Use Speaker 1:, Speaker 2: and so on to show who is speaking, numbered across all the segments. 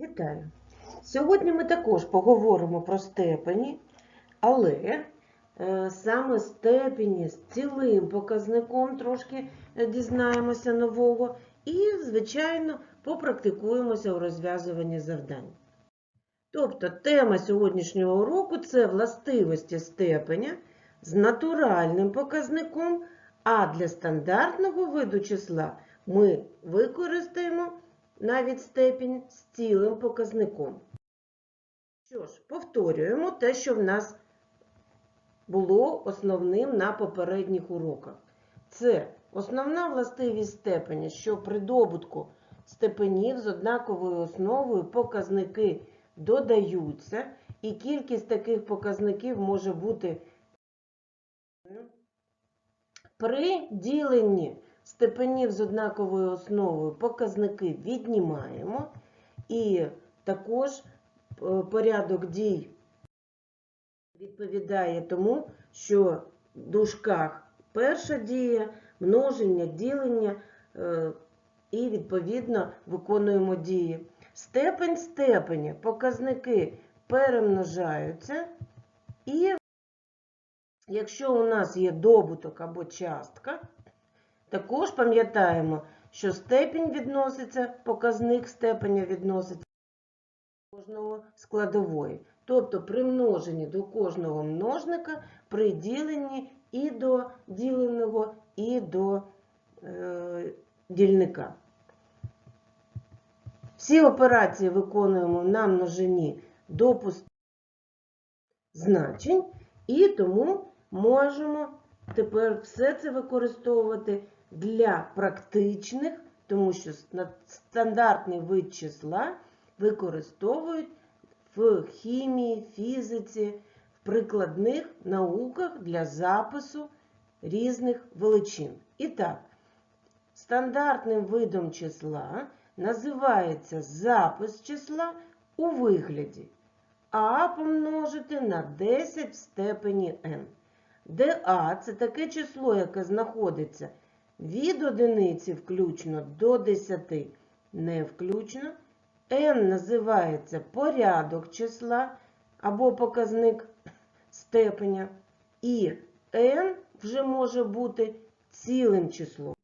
Speaker 1: Вітаю! Сьогодні ми також поговоримо про степені, але е, саме степені з цілим показником трошки е, дізнаємося нового і, звичайно, попрактикуємося у розв'язуванні завдань. Тобто тема сьогоднішнього уроку це властивості степеня з натуральним показником, а для стандартного виду числа ми використаємо навіть степінь з цілим показником. Що ж, повторюємо те, що в нас було основним на попередніх уроках. Це основна властивість степеня, що при добутку степенів з однаковою основою показники додаються, і кількість таких показників може бути при діленні степенів з однаковою основою показники віднімаємо, і також е, порядок дій відповідає тому, що в дужках перша дія, множення, ділення е, і, відповідно, виконуємо дії. Степень степені, показники перемножаються, і якщо у нас є добуток або частка, також пам'ятаємо, що степінь відноситься, показник степеня відноситься до кожного складової. Тобто при множенні до кожного множника, при діленні і до діленого, і до е, дільника. Всі операції виконуємо на множині до значень, і тому можемо тепер все це використовувати для практичних, тому що стандартний вид числа використовують в хімії, фізиці, в прикладних науках для запису різних величин. І так, стандартним видом числа називається запис числа у вигляді а помножити на 10 в степені n де А це таке число, яке знаходиться від одиниці включно до 10 не включно. n називається порядок числа або показник степеня. І n вже може бути цілим числом.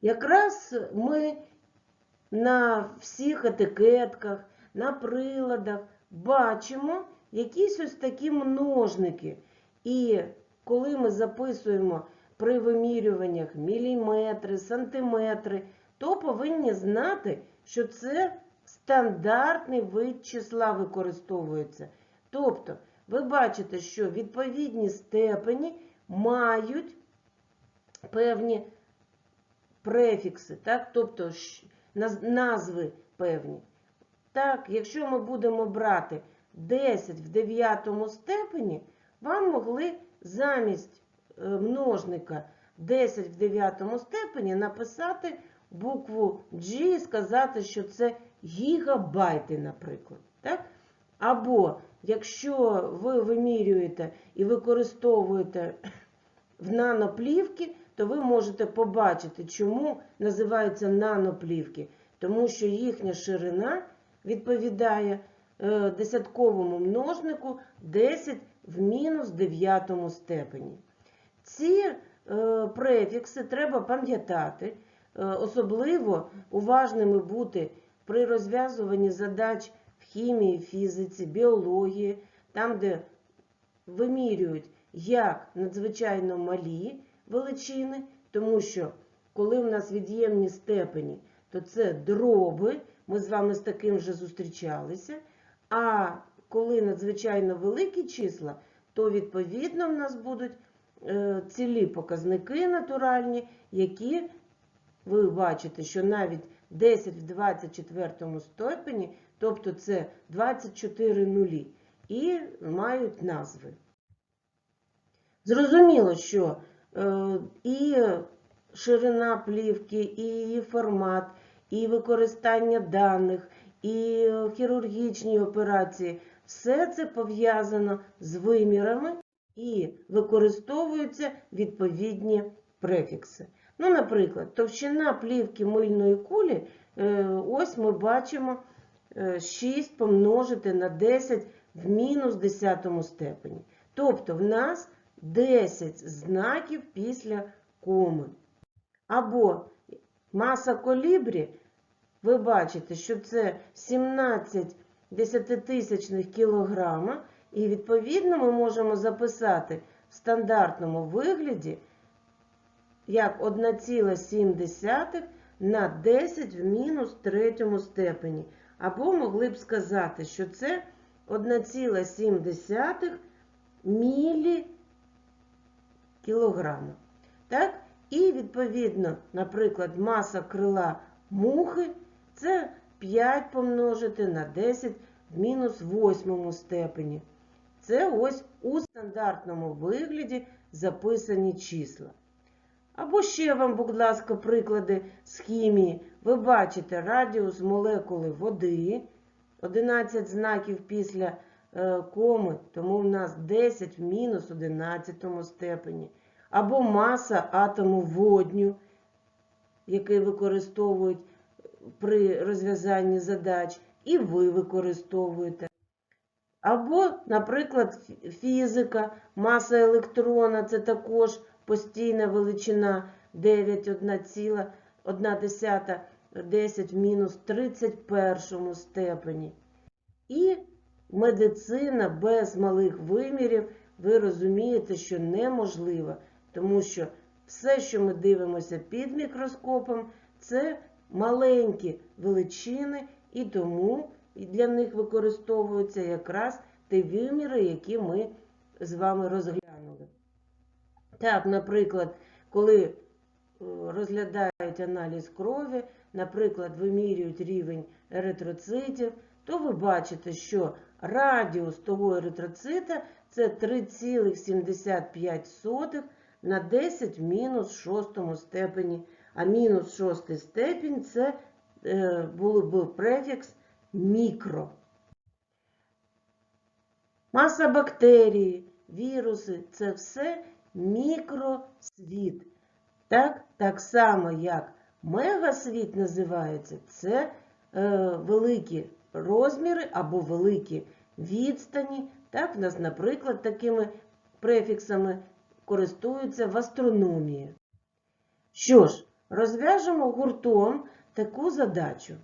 Speaker 1: Якраз ми на всіх етикетках, на приладах бачимо якісь ось такі множники. І коли ми записуємо при вимірюваннях міліметри, сантиметри, то повинні знати, що це стандартний вид числа використовується. Тобто, ви бачите, що відповідні степені мають певні префікси, так? тобто назви певні. Так, якщо ми будемо брати 10 в 9 степені, вам могли замість множника 10 в 9 степені написати букву G і сказати, що це гігабайти, наприклад. Так? Або якщо ви вимірюєте і використовуєте в наноплівки, то ви можете побачити, чому називаються наноплівки. Тому що їхня ширина відповідає е, десятковому множнику 10 в мінус 9 степені. Ці е, префікси треба пам'ятати, е, особливо уважними бути при розв'язуванні задач в хімії, фізиці, біології, там, де вимірюють як надзвичайно малі величини, тому що коли в нас від'ємні степені, то це дроби, ми з вами з таким вже зустрічалися. А коли надзвичайно великі числа, то відповідно в нас будуть цілі показники натуральні, які ви бачите, що навіть 10 в 24 степені, тобто це 24 нулі, і мають назви. Зрозуміло, що е, і ширина плівки, і її формат, і використання даних, і хірургічні операції все це пов'язано з вимірами і використовуються відповідні префікси. Ну, наприклад, товщина плівки мильної кулі е, ось ми бачимо е, 6 помножити на 10 в мінус 10 степені. Тобто в нас 10 знаків після коми. Або маса колібрі, ви бачите, що це 17 десятитисячних кілограма, і відповідно ми можемо записати в стандартному вигляді як 1,7 на 10 в мінус третьому степені. Або могли б сказати, що це 1,7 мілі кілограма. Так? І відповідно, наприклад, маса крила мухи це 5 помножити на 10 в мінус восьмому степені. Це ось у стандартному вигляді записані числа. Або ще вам, будь ласка, приклади з хімії. Ви бачите радіус молекули води, 11 знаків після е, коми, тому в нас 10 в мінус 11 степені. Або маса атому водню, який використовують при розв'язанні задач, і ви використовуєте. Або, наприклад, фізика, маса електрона це також постійна величина 9,1 10 в мінус 31 степені. І медицина без малих вимірів, ви розумієте, що неможлива, тому що все, що ми дивимося під мікроскопом, це маленькі величини, і тому і для них використовуються якраз ті виміри, які ми з вами розглянули. Так, наприклад, коли е, розглядають аналіз крові, наприклад, вимірюють рівень еритроцитів, то ви бачите, що радіус того еритроцита це 3,75 на 10 мінус шостому степені, а мінус шостий степінь це е, був би префікс мікро. Маса бактерії, віруси це все мікросвіт. Так, так само, як мегасвіт називається, це е, великі розміри або великі відстані. Так, в нас, наприклад, такими префіксами користуються в астрономії. Що ж, розв'яжемо гуртом таку задачу.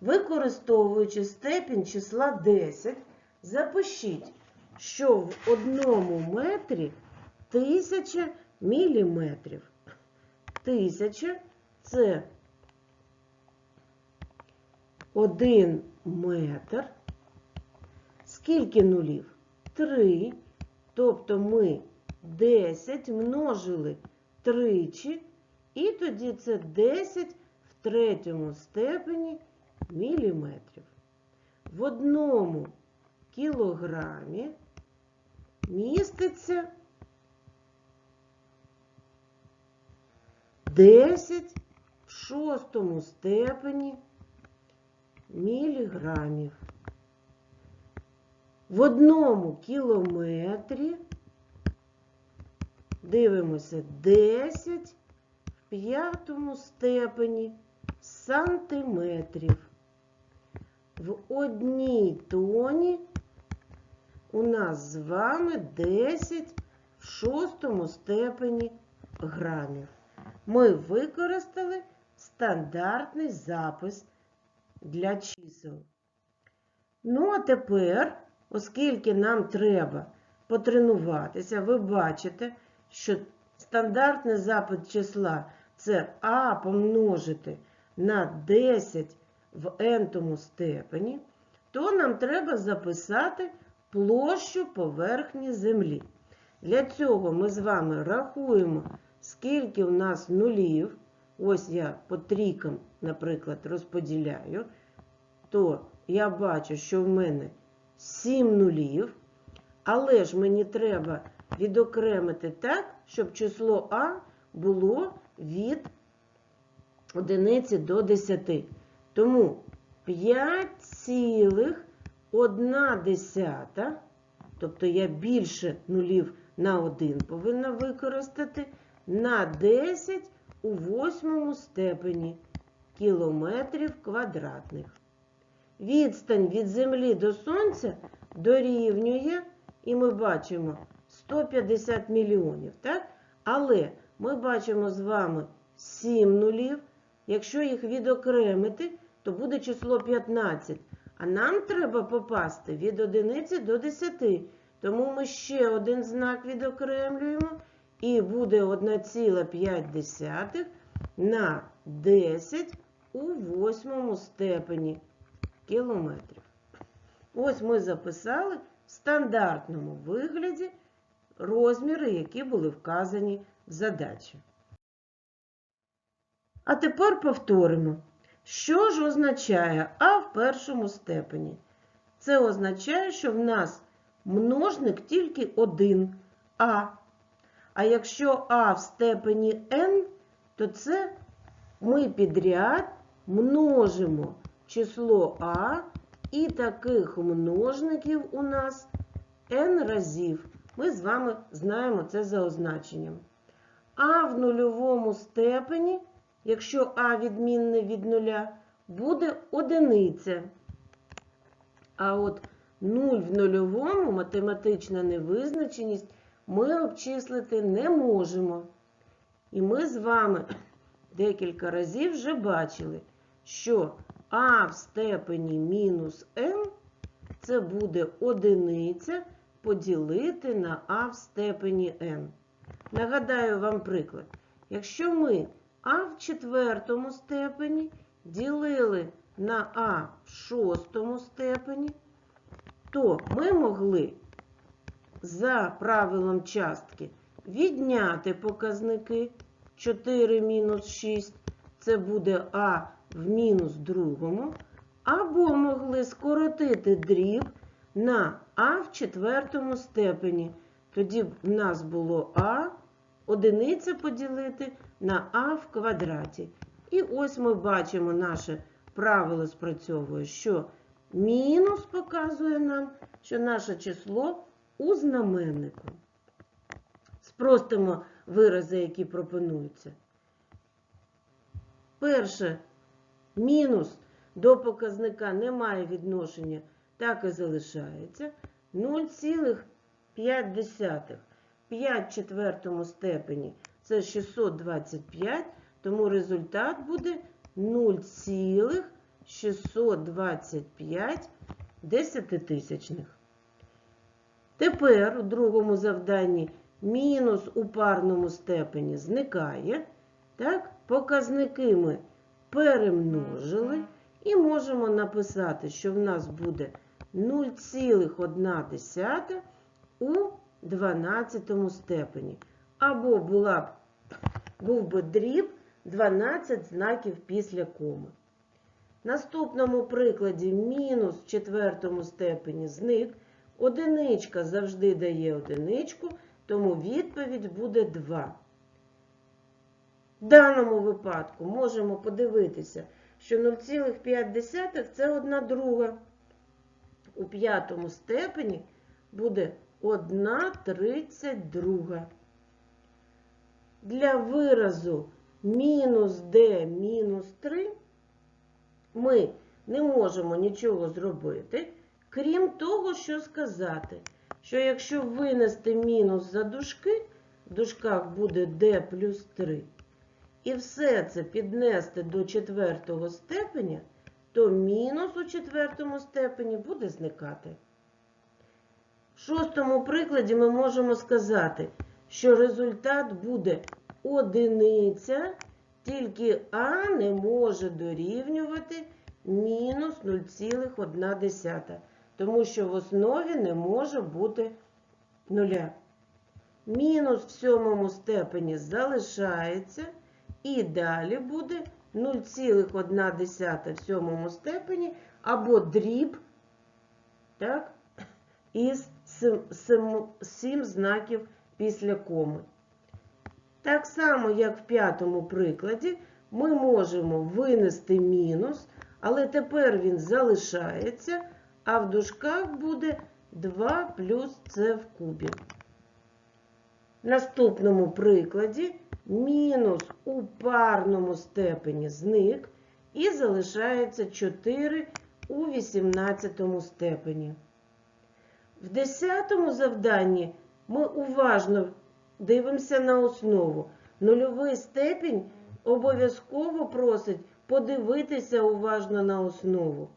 Speaker 1: Використовуючи степінь числа 10, запишіть, що в одному метрі 1000 міліметрів. Тисяча це 1 метр. Скільки нулів? 3. Тобто ми 10 множили тричі, і тоді це 10 в третьому степені міліметрів. В одному кілограмі міститься 10 в шостому степені міліграмів. В одному кілометрі дивимося 10 в п'ятому степені сантиметрів. В одній тоні у нас з вами 10 в шостому степені грамів. Ми використали стандартний запис для чисел. Ну, а тепер, оскільки нам треба потренуватися, ви бачите, що стандартний запит числа це А помножити на 10 в n степені, то нам треба записати площу поверхні Землі. Для цього ми з вами рахуємо, скільки у нас нулів. Ось я по трійкам, наприклад, розподіляю, то я бачу, що в мене 7 нулів, але ж мені треба відокремити так, щоб число А було від одиниці до 10. Тому 5,1, тобто я більше нулів на 1 повинна використати, на 10 у восьмому степені. кілометрів квадратних. Відстань від Землі до Сонця дорівнює, і ми бачимо 150 мільйонів, так? Але ми бачимо з вами 7 нулів. Якщо їх відокремити, то буде число 15. А нам треба попасти від 1 до 10. Тому ми ще один знак відокремлюємо. І буде 1,5 на 10 у восьмому степені кілометрів. Ось ми записали в стандартному вигляді розміри, які були вказані в задачі. А тепер повторимо, що ж означає А в першому степені. Це означає, що в нас множник тільки один А. А якщо А в степені n, то це ми підряд множимо число А, і таких множників у нас n разів. Ми з вами знаємо це за означенням. А в нульовому степені, якщо А відмінне від нуля, буде одиниця. А от 0 в нульовому математична невизначеність ми обчислити не можемо. І ми з вами декілька разів вже бачили, що а в степені мінус n це буде одиниця поділити на а в степені n. Нагадаю вам приклад. Якщо ми а в четвертому степені ділили на а в шостому степені, то ми могли за правилом частки відняти показники. 4 мінус 6, це буде А в мінус другому, або могли скоротити дріб на А в четвертому степені. Тоді в нас було А, одиниця поділити на А в квадраті. І ось ми бачимо наше правило спрацьовує, що мінус показує нам, що наше число у знаменнику. Спростимо вирази, які пропонуються. Перше, мінус до показника не має відношення, так і залишається. 0,5. 5 в четвертому степені це 625, тому результат буде 0,625 десятитисячних. Тепер у другому завданні мінус у парному степені зникає. Так? Показники ми перемножили і можемо написати, що в нас буде 0,1 у 12 степені. Або була б, був би дріб 12 знаків після коми. Наступному прикладі мінус в четвертому степені зник. Одиничка завжди дає одиничку, тому відповідь буде 2. В даному випадку можемо подивитися, що 0,5 це 1 друга. У п'ятому степені буде 1,32. Для виразу мінус d мінус 3 ми не можемо нічого зробити, крім того, що сказати, що якщо винести мінус за дужки, в дужках буде d плюс 3, і все це піднести до четвертого степеня, то мінус у четвертому степені буде зникати. В шостому прикладі ми можемо сказати, що результат буде одиниця, тільки А не може дорівнювати мінус 0,1, тому що в основі не може бути нуля. Мінус в сьомому степені залишається, і далі буде 0,1 в сьомому степені або дріб, так, із 7 знаків після коми. Так само, як в п'ятому прикладі, ми можемо винести мінус, але тепер він залишається, а в дужках буде 2 плюс С в кубі. В наступному прикладі мінус у парному степені зник, і залишається 4 у 18 степені. В 10 завданні ми уважно дивимося на основу. Нульовий степінь обов'язково просить подивитися уважно на основу.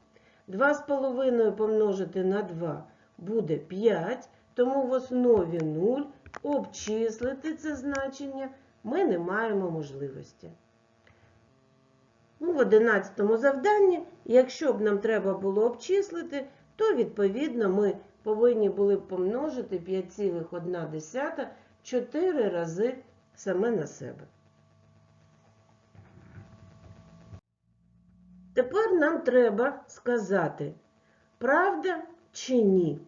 Speaker 1: 2,5 помножити на 2 буде 5, тому в основі 0 обчислити це значення ми не маємо можливості. Ну, в 11 завданні, якщо б нам треба було обчислити, то відповідно ми повинні були помножити 5,1 4 рази саме на себе. Тепер нам треба сказати, правда чи ні.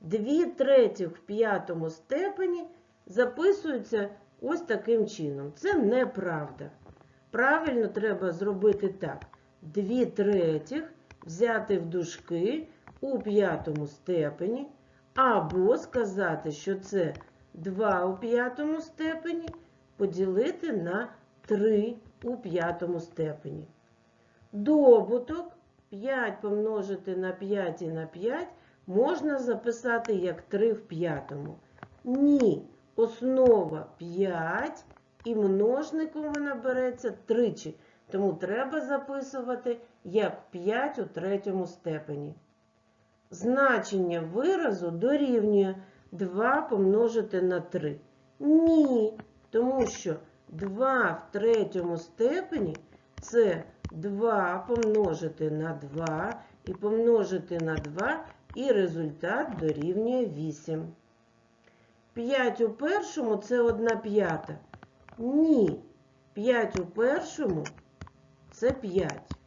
Speaker 1: 2 третіх в п'ятому степені записуються ось таким чином. Це неправда. Правильно треба зробити так. 2 третіх взяти в дужки у п'ятому степені, або сказати, що це 2 у п'ятому степені поділити на 3 у п'ятому степені. Добуток 5 помножити на 5 і на 5 можна записати як 3 в п'ятому. Ні, основа 5 і множником вона береться тричі. Тому треба записувати як 5 у третьому степені. Значення виразу дорівнює 2 помножити на 3. Ні, тому що 2 в третьому степені це 2 помножити на 2 і помножити на 2, і результат дорівнює 8. 5 у першому це 1 п'ята. Ні. 5 у першому це 5.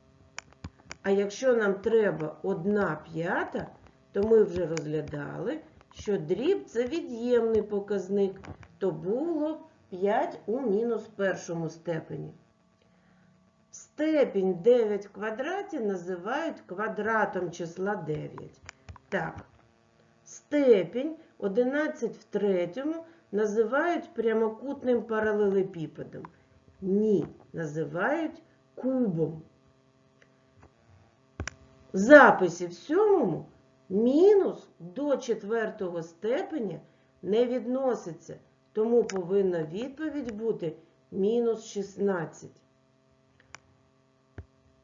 Speaker 1: А якщо нам треба 1 п'ята, то ми вже розглядали, що дріб це від'ємний показник, то було 5 у мінус першому степені. Степінь 9 в квадраті називають квадратом числа 9. Так, степінь 11 в третьому називають прямокутним паралелепіпедом. Ні, називають кубом. Записі в сьомому мінус до четвертого степеня не відноситься, тому повинна відповідь бути мінус 16.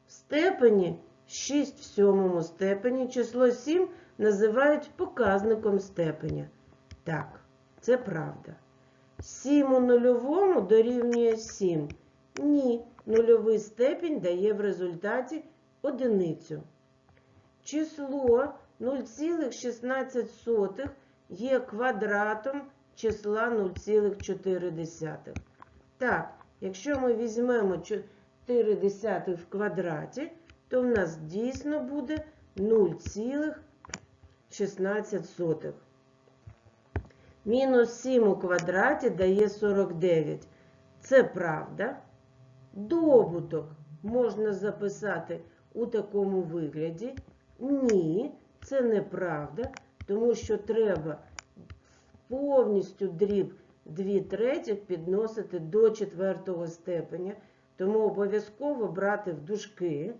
Speaker 1: В степені 6 в сьомому степені число 7 називають показником степеня. Так, це правда. 7 у нульовому дорівнює 7. Ні, нульовий степінь дає в результаті одиницю. Число 0,16 є квадратом числа 0,4. Так, якщо ми візьмемо 4 в квадраті, то в нас дійсно буде 0,16. Мінус 7 у квадраті дає 49. Це правда. Добуток можна записати у такому вигляді. Ні, це неправда, тому що треба повністю дріб 2 третіх підносити до четвертого степеня, тому обов'язково брати в дужки.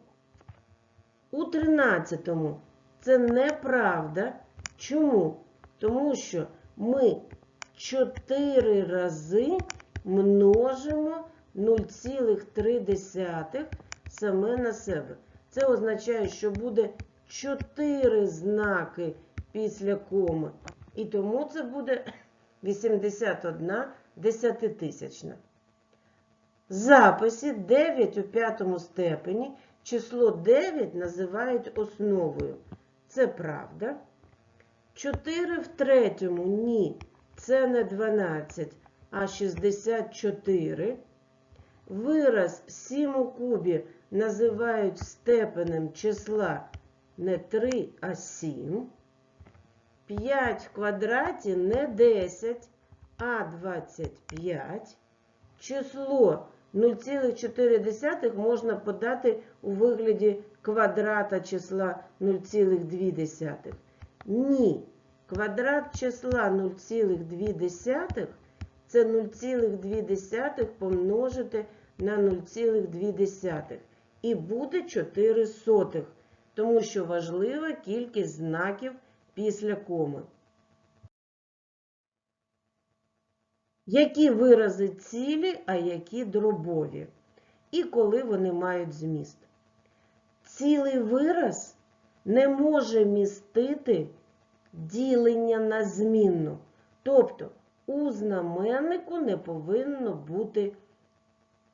Speaker 1: У 13-му це неправда. Чому? Тому що ми 4 рази множимо 0,3 саме на себе. Це означає, що буде 4 знаки після коми. І тому це буде 81 десятитисячна. В записі 9 у п'ятому степені число 9 називають основою. Це правда. 4 в третьому ні. Це не 12, а 64. Вираз 7 у кубі називають степенем числа не 3, а 7. 5 в квадраті не 10, а 25. Число 0,4 можна подати у вигляді квадрата числа 0,2. Ні. Квадрат числа 0,2 це 0,2 помножити на 0,2. і буде 4 сотих, тому що важлива кількість знаків після коми. Які вирази цілі, а які дробові? І коли вони мають зміст? Цілий вираз не може містити ділення на змінну. Тобто у знаменнику не повинно бути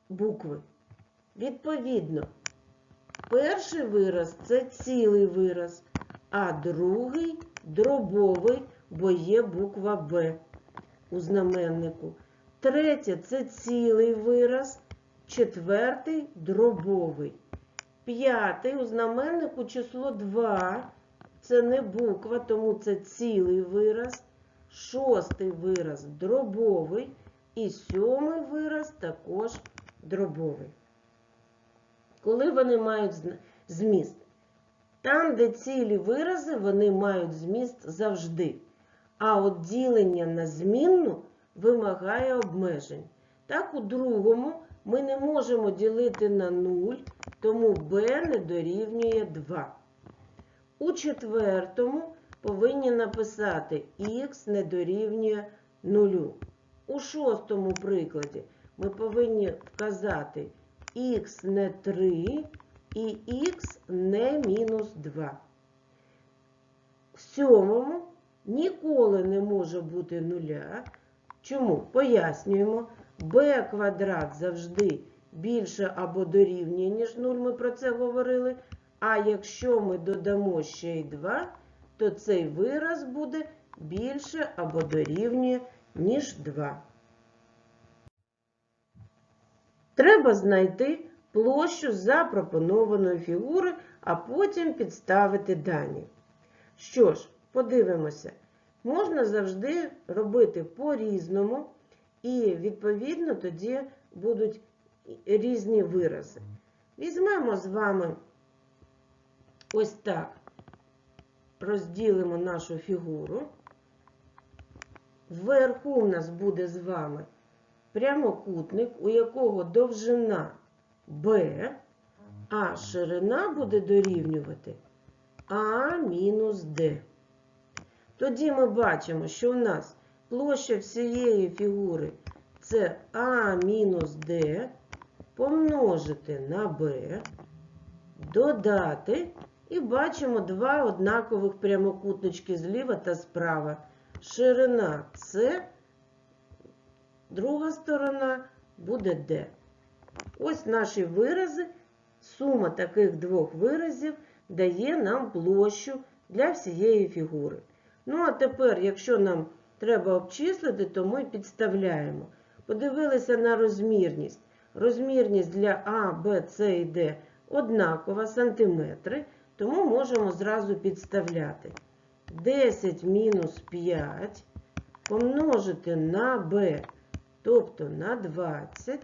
Speaker 1: букви. Відповідно, перший вираз це цілий вираз, а другий дробовий, бо є буква Б у знаменнику. Третє це цілий вираз, четвертий дробовий. П'ятий у знаменнику число 2. Це не буква, тому це цілий вираз. Шостий вираз дробовий. І сьомий вираз також дробовий. Коли вони мають зміст? Там, де цілі вирази, вони мають зміст завжди. А от ділення на змінну вимагає обмежень. Так, у другому ми не можемо ділити на 0, тому b не дорівнює 2. У четвертому повинні написати х не дорівнює 0. У шостому прикладі ми повинні вказати х не 3 і х не мінус 2. В сьомому ніколи не може бути нуля. Чому? Пояснюємо. b квадрат завжди більше або дорівнює, ніж 0, ми про це говорили. А якщо ми додамо ще й 2, то цей вираз буде більше або дорівнює, ніж 2. Треба знайти площу запропонованої фігури, а потім підставити дані. Що ж, подивимося. Можна завжди робити по-різному, і, відповідно, тоді будуть різні вирази. Візьмемо з вами ось так, розділимо нашу фігуру. Вверху у нас буде з вами прямокутник, у якого довжина b, а ширина буде дорівнювати а мінус d. Тоді ми бачимо, що у нас площа всієї фігури це а мінус d помножити на b, додати, і бачимо два однакових прямокутнички зліва та справа. Ширина С, друга сторона буде D. Ось наші вирази. Сума таких двох виразів дає нам площу для всієї фігури. Ну, а тепер, якщо нам треба обчислити, то ми підставляємо. Подивилися на розмірність. Розмірність для А, Б, С і Д однакова сантиметри, тому можемо зразу підставляти. 10 мінус 5 помножити на b, тобто на 20,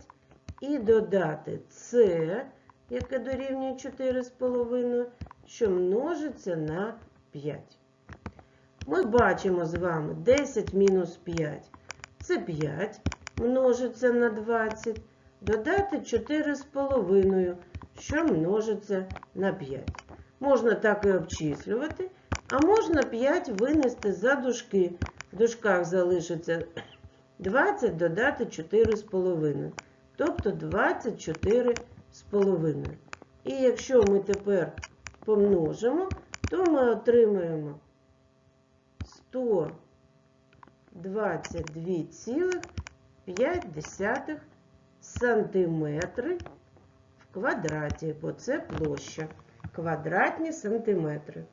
Speaker 1: і додати c, яке дорівнює 4,5, що множиться на 5. Ми бачимо з вами 10 мінус 5 це 5 множиться на 20, додати 4,5, що множиться на 5. Можна так і обчислювати, а можна 5 винести за дужки. В дужках залишиться 20 додати 4,5, тобто 24,5. І якщо ми тепер помножимо, то ми отримаємо 122,5 сантиметри в квадраті, бо це площа. Квадратні сантиметри.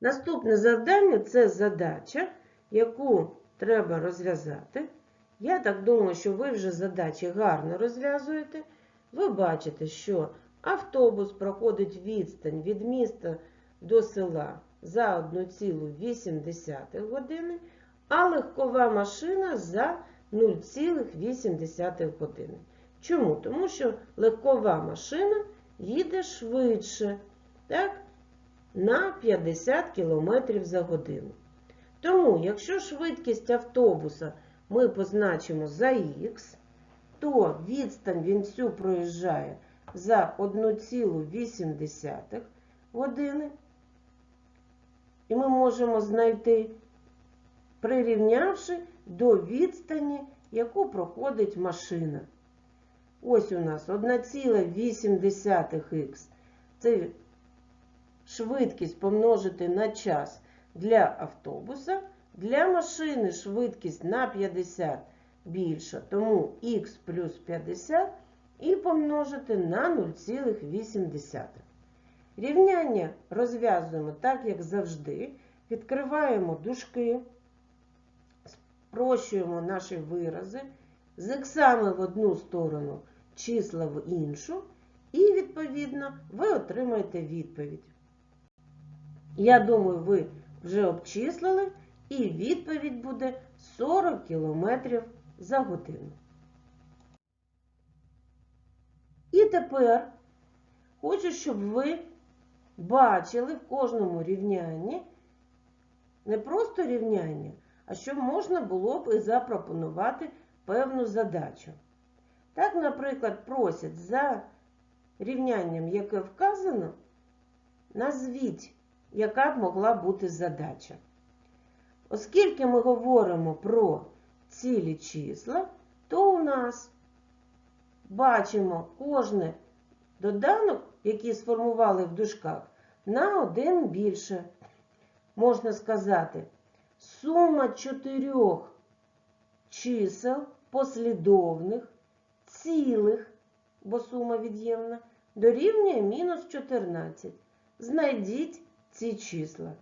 Speaker 1: Наступне завдання це задача, яку треба розв'язати. Я так думаю, що ви вже задачі гарно розв'язуєте. Ви бачите, що автобус проходить відстань від міста до села за 1,8 години, а легкова машина за 0,8 години. Чому? Тому що легкова машина їде швидше, так, на 50 км за годину. Тому, якщо швидкість автобуса ми позначимо за х, то відстань він всю проїжджає за 1,8 години. І ми можемо знайти, прирівнявши до відстані, яку проходить машина. Ось у нас 1,8х. Це швидкість помножити на час для автобуса. Для машини швидкість на 50 більша, тому х плюс 50 і помножити на 0,8. Рівняння розв'язуємо так, як завжди. Відкриваємо дужки, спрощуємо наші вирази, з іксами в одну сторону, числа в іншу, і, відповідно, ви отримаєте відповідь. Я думаю, ви вже обчислили, і відповідь буде 40 км за годину. І тепер хочу, щоб ви бачили в кожному рівнянні не просто рівняння, а щоб можна було б і запропонувати певну задачу. Так, наприклад, просять за рівнянням, яке вказано, назвіть, яка б могла бути задача. Оскільки ми говоримо про цілі числа, то у нас бачимо кожне доданок, який сформували в дужках, на один більше. Можна сказати, сума чотирьох чисел послідовних, цілих, бо сума від'ємна, дорівнює мінус 14. Знайдіть ці числа.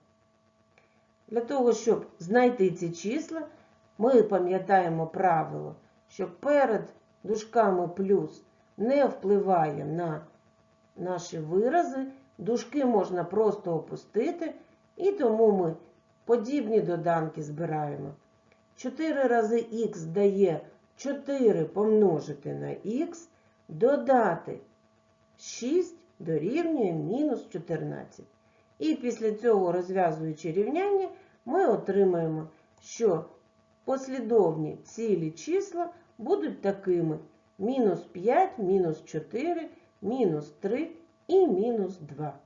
Speaker 1: Для того, щоб знайти ці числа, ми пам'ятаємо правило, що перед дужками плюс не впливає на наші вирази. Дужки можна просто опустити, і тому ми подібні доданки збираємо. 4 рази х дає 4 помножити на х, додати 6 дорівнює мінус 14. І після цього, розв'язуючи рівняння, ми отримаємо, що послідовні цілі числа будуть такими: мінус 5, мінус 4, мінус 3 і мінус 2.